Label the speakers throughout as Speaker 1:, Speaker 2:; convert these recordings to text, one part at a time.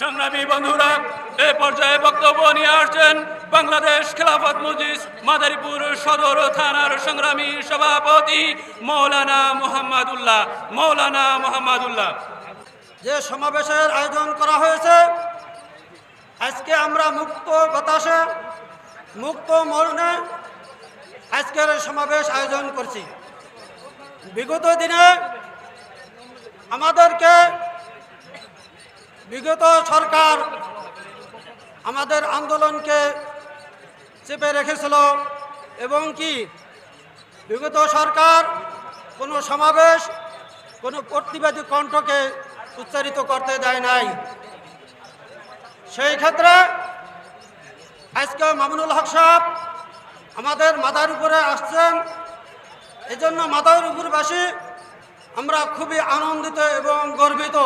Speaker 1: সংগ্রামী বন্ধুরা, এ পর্যায়ে বক্তব্য নিয়ে আসছেন বাংলাদেশ খেলাফত মজিস মাদারীপুর সদর থানার সংগ্রামী সভাপতি মৌলানা মোহাম্মদুল্লাহ। মৌলানা মোহাম্মদুল্লাহ।
Speaker 2: যে সমাবেশের আয়োজন করা হয়েছে, আজকে আমরা মুক্ত বাতাসে, মুক্ত মরণে আজকের সমাবেশ আয়োজন করছি। বিগত দিনে আমাদেরকে বিগত সরকার আমাদের আন্দোলনকে চেপে রেখেছিল এবং কি বিগত সরকার কোনো সমাবেশ, কোনো প্রতিবাদী কণ্ঠকে উচ্চারিত করতে দেয় নাই। সেই ক্ষেত্রে আজকে মামুনুল হক সাহেব আমাদের মাথার উপরে আসছেন। এজন্য মাথার উপরবাসী আমরা খুবই আনন্দিত এবং গর্বিত।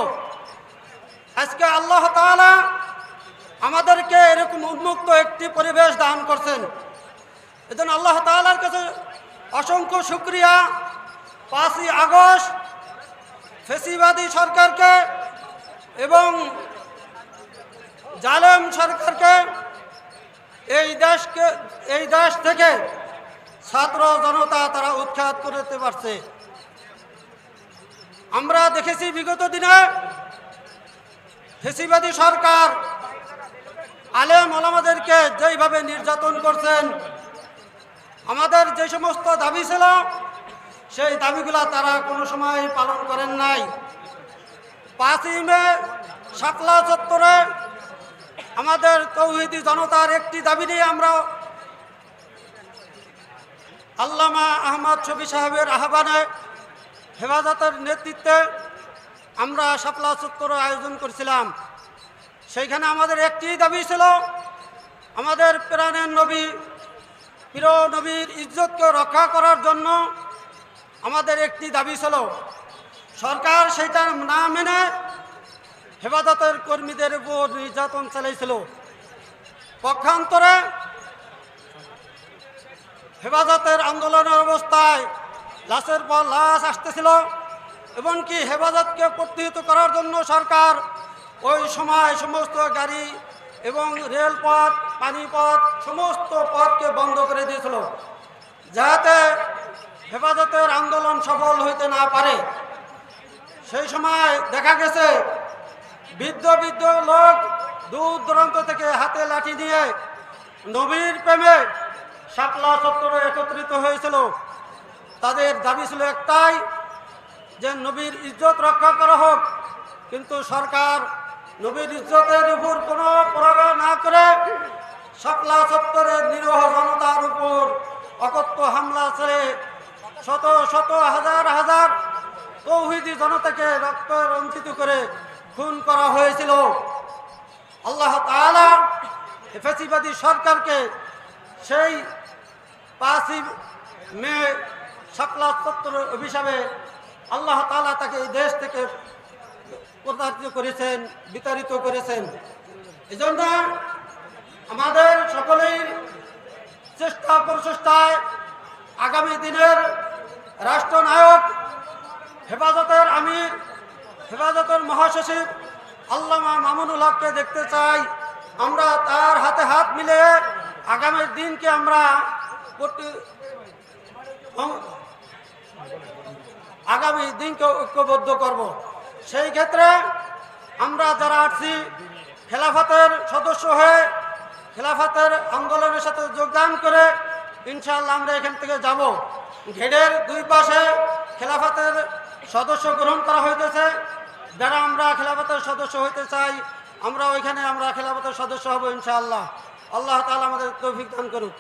Speaker 2: আজকে আল্লাহ তাআলা আমাদেরকে এরকম উন্মুক্ত একটি পরিবেশ দান করছেন। এজন্য আল্লাহ তাআলার কাছে অসংখ্য শুক্রিয়া। পাঁচই আগস্ট ফেসিবাদী সরকারকে এবং জালেম সরকারকে এই দেশকে, এই দেশ থেকে ছাত্র জনতা তারা উৎখাত করতে পারছে। আমরা দেখেছি বিগত দিনে ফেসিবাদী সরকার, আলেম ওলামাদেরকে যেইভাবে নির্যাতন করছেন, আমাদের যে সমস্ত দাবি ছিল, সেই দাবিগুলা তারা কোনো সময় পালন করেন নাই। পাঁচই মে শাপলা চত্বরে আমাদের তৌহিদি জনতার একটি দাবি নিয়ে আমরা আল্লামা আহমদ শফি সাহেবের আহ্বানে হেফাজতের নেতৃত্বে আমরা শাপলা চত্বরে আয়োজন করেছিলাম। সেইখানে আমাদের একটি দাবি ছিল, আমাদের প্রাণের নবী প্রিয় নবীর ইজ্জতকে রক্ষা করার জন্য আমাদের একটি দাবি ছিল। সরকার সেটা না মেনে হেফাজতের কর্মীদের উপর নির্যাতন চালাইছিল। পক্ষান্তরে হেফাজতের আন্দোলনের অবস্থায় লাশের পর লাশ আসতেছিল। এমনকি হেফাজতকে প্রতিহিত করার জন্য সরকার ওই সময় সমস্ত গাড়ি এবং রেলপথ, পানিপথ, সমস্ত পথকে বন্ধ করে দিয়েছিল, যাতে হেফাজতের আন্দোলন সফল হইতে না পারে। সেই সময় দেখা গেছে, বৃদ্ধ বৃদ্ধ লোক দূর দূরান্ত থেকে হাতে লাঠি নিয়ে নবীর প্রেমে শাপলা চত্বরে একত্রিত হয়েছিল। তাদের দাবি ছিল একটাই যে নবীর ইজ্জত রক্ষা করা হোক, কিন্তু সরকার নবীর ইজ্জতের উপর কোনো প্রয়োগ না করে শাপলা চত্বরের নিরহ জনতার উপর অকত্য হামলা ছেড়ে শত শত হাজার হাজার তৌহিদি জনতাকে রক্ত রঞ্জিত করে খুন করা হয়েছিল। আল্লাহ ফ্যাসিবাদী সরকারকে সেই পাঁচই মে শাপলা চত্বর অভিশাপে আল্লাহ তালা তাকে এই দেশ থেকে প্রতারিত করেছেন, বিতাড়িত করেছেন। এজন্য আমাদের সকলেই চেষ্টা প্রচেষ্টায় আগামী দিনের রাষ্ট্রনায়ক, হেফাজতের আমির, হেফাজতের মহাসচিব আল্লামা মামুনুল হককে দেখতে চাই। আমরা তার হাতে হাত মিলে আগামী দিনকে আমরা আগামী দিনকে ঐক্যবদ্ধ করব। সেই ক্ষেত্রে আমরা যারা আসছি খেলাফাতের সদস্য হয়ে খেলাফাতের আন্দোলনের সাথে যোগদান করে ইনশাআল্লাহ আমরা এখান থেকে যাব। ঘেরের দুই পাশে খেলাফাতের সদস্য গ্রহণ করা হইতেছে। যারা আমরা খেলাফাতের সদস্য হইতে চাই, আমরা ওইখানে আমরা খেলাফাতের সদস্য হব ইনশাআল্লাহ। আল্লাহ তাআলা আমাদের তৌফিক দান করুক।